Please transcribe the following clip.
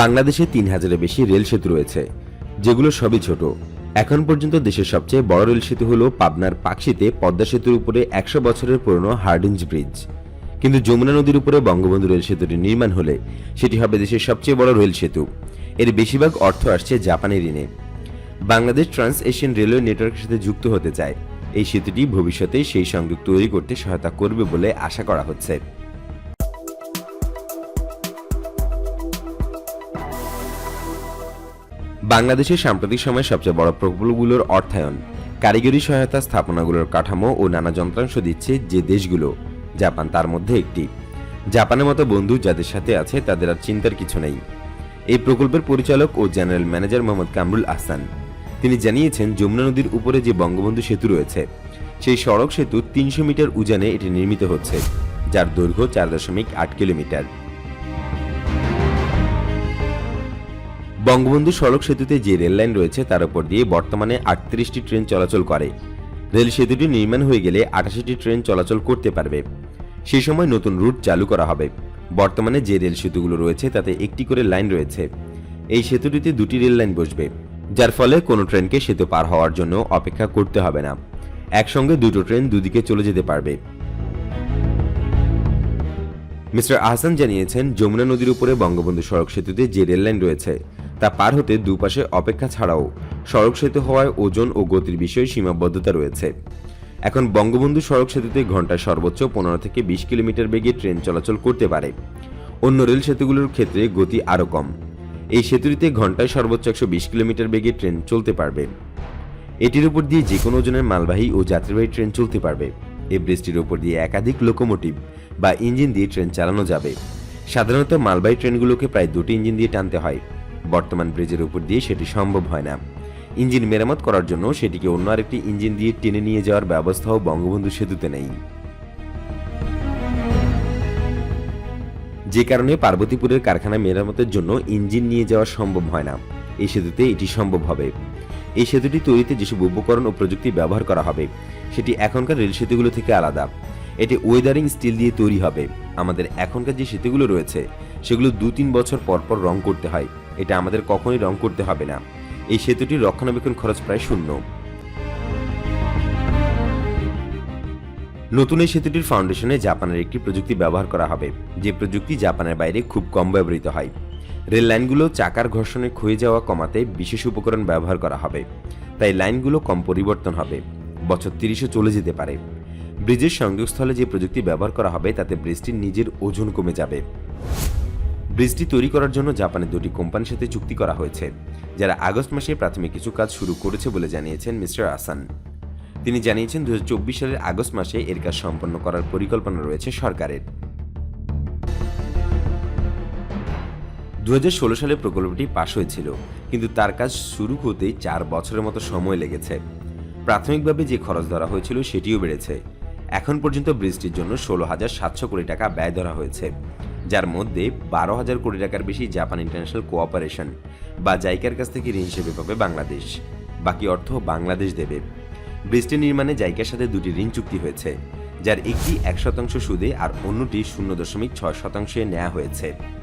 বাংলাদেশে তিন হাজারের বেশি রেল সেতু রয়েছে, যেগুলো সবই ছোট। এখন পর্যন্ত দেশের সবচেয়ে বড় রেল সেতু হল পাবনার পাকশিতে পদ্মা সেতুর উপরে একশো বছরের পুরনো হার্ডিঞ্জ ব্রিজ। কিন্তু যমুনা নদীর উপরে বঙ্গবন্ধু রেল সেতুটি নির্মাণ হলে সেটি হবে দেশের সবচেয়ে বড় রেল সেতু। এর বেশিরভাগ অর্থ আসছে জাপানি ঋণে। বাংলাদেশ ট্রান্স এশিয়ান রেলওয়ে নেটওয়ার্কের সাথে যুক্ত হতে চায়। এই সেতুটি ভবিষ্যতে সেই সংযোগ তৈরি করতে সহায়তা করবে বলে আশা করা হচ্ছে। বাংলাদেশের সাম্প্রতিক সময়ে সবচেয়ে বড় প্রকল্পগুলোর অর্থায়ন, কারিগরি সহায়তা স্থাপনাগুলোর কাঠামো ও নানা যন্ত্রাংশ দিচ্ছে যে দেশগুলো, জাপান তার মধ্যে একটি। জাপানের মতো বন্ধু যাদের সাথে আছে তাদের আর চিন্তার কিছু নেই। এই প্রকল্পের পরিচালক ও জেনারেল ম্যানেজার মোহাম্মদ কামরুল আহসান। তিনি জানিয়েছেন, যমুনা নদীর উপরে যে বঙ্গবন্ধু সেতু রয়েছে, সেই সড়ক সেতু তিনশো মিটার উজানে এটি নির্মিত হচ্ছে, যার দৈর্ঘ্য চার দশমিক আট কিলোমিটার। বঙ্গবন্ধু সড়ক সেতুতে যে রেল লাইন রয়েছে, তার উপর দিয়ে বর্তমানে আটত্রিশটি ট্রেন চলাচল করে। রেল সেতুটি নির্মাণ হয়ে গেলে আটাশিটি ট্রেন চলাচল করতে পারবে। সেই সময় নতুন রুট চালু করা হবে। বর্তমানে যে রেল সেতুগুলো রয়েছে, তাতে একটি করে লাইন রয়েছে। এই সেতুটিতে দুটি রেল লাইন বসবে, যার ফলে কোনো ট্রেনকে সেতু পার হওয়ার জন্য অপেক্ষা করতে হবে না। একসঙ্গে দুটো ট্রেন দুদিকে চলে যেতে পারবে। মিস্টার আহসান জানিয়েছেন, যমুনা নদীর উপরে বঙ্গবন্ধু সড়ক সেতুতে যে রেল লাইন রয়েছে তা পার হতে দুপাশে অপেক্ষা ছাড়াও সড়ক সেতু হওয়ায় ওজন ও গতির বিষয়ে সীমাবদ্ধতা রয়েছে। এখন বঙ্গবন্ধু সড়ক সেতুতে ঘন্টায় সর্বোচ্চ পনেরো থেকে বিশ কিলোমিটার বেগে ট্রেন চলাচল করতে পারে। অন্য রেল সেতুগুলোর ক্ষেত্রে গতি আরও কম। এই সেতুটিতে ঘন্টায় সর্বোচ্চ একশো বিশ কিলোমিটার বেগে ট্রেন চলতে পারবে। এটির উপর দিয়ে যে কোনো ওজনের মালবাহী ও যাত্রীবাহী ট্রেন চলতে পারবে। এই ব্রিজটির উপর দিয়ে একাধিক লোকোমোটিভ বা ইঞ্জিন দিয়ে ট্রেন চালানো যাবে। সাধারণত মালবাহী ট্রেনগুলোকে প্রায় দুটি ইঞ্জিন দিয়ে টানতে হয়। বর্তমান ব্রিজের উপর দিয়ে সেটি সম্ভব হয় না। ইঞ্জিন মেরামত করার জন্য সেটিকে অন্য আরেকটি ইঞ্জিন দিয়ে টেনে নিয়ে যাওয়ার ব্যবস্থাও বঙ্গবন্ধু সেতুতে নেই। যে কারণে পার্বতীপুরের কারখানা মেরামতের জন্য ইঞ্জিন নিয়ে যাওয়া সম্ভব হয় না। এই সেতুতে এটি সম্ভব হবে। এই সেতুটি তৈরিতে যেসব উপকরণ ও প্রযুক্তি ব্যবহার করা হবে, সেটি এখনকার রেল সেতুগুলো থেকে আলাদা। এটি ওয়েদারিং স্টিল দিয়ে তৈরি হবে। আমাদের এখনকার যে সেতুগুলো রয়েছে, সেগুলো দু তিন বছর পর পর রং করতে হয়। এটা আমাদের কখনোই রং করতে হবে না। এই সেতুটির রক্ষণাবেক্ষণ খরচ প্রায় শূন্য। নতুন এই সেতুটির ফাউন্ডেশনে জাপানের একটি প্রযুক্তি ব্যবহার করা হবে, যে প্রযুক্তি জাপানের বাইরে খুব কম ব্যবহৃত হয়। রেল লাইনগুলো চাকার ঘর্ষণে ক্ষয়ে যাওয়া কমাতে বিশেষ উপকরণ ব্যবহার করা হবে। তাই লাইনগুলো কম পরিবর্তন হবে। বছর তিরিশে চলে যেতে পারে। ব্রিজের সংযোগস্থলে যে প্রযুক্তি ব্যবহার করা হবে, তাতে ব্রিজটির নিজের ওজন কমে যাবে। ব্রিজটি তৈরি করার জন্য জাপানের দুটি কোম্পানির সাথে চুক্তি করা হয়েছে, যারা আগস্ট মাসে প্রাথমিক কিছু কাজ শুরু করেছে বলে জানিয়েছেন মিস্টার আসান তিনি জানিয়েছেন দু হাজার চব্বিশ সালের আগস্ট মাসে এর কাজ সম্পন্ন করার পরিকল্পনা রয়েছে সরকারের। দুহাজার ষোলো সালে প্রকল্পটি পাশ হয়েছিল, কিন্তু তার কাজ শুরু হতেই চার বছরের মতো সময় লেগেছে। প্রাথমিকভাবে যে খরচ ধরা হয়েছিল সেটিও বেড়েছে। এখন পর্যন্ত ব্রিজটির জন্য ষোলো হাজার সাতশো কোটি টাকা ব্যয় ধরা হয়েছে। যার মধ্যে বারো হাজার কোটি টাকার বেশি জাপান ইন্টারন্যাশনাল কোঅপারেশন বা জাইকার কাছ থেকে ঋণ হিসেবে পাবে বাংলাদেশ। বাকি অর্থ বাংলাদেশ দেবে। ব্রিজটি নির্মাণে জাইকার সাথে দুটি ঋণ চুক্তি হয়েছে, যার একটি এক শতাংশ সুদে আর অন্যটি শূন্য দশমিক ছয় শতাংশে নেওয়া হয়েছে।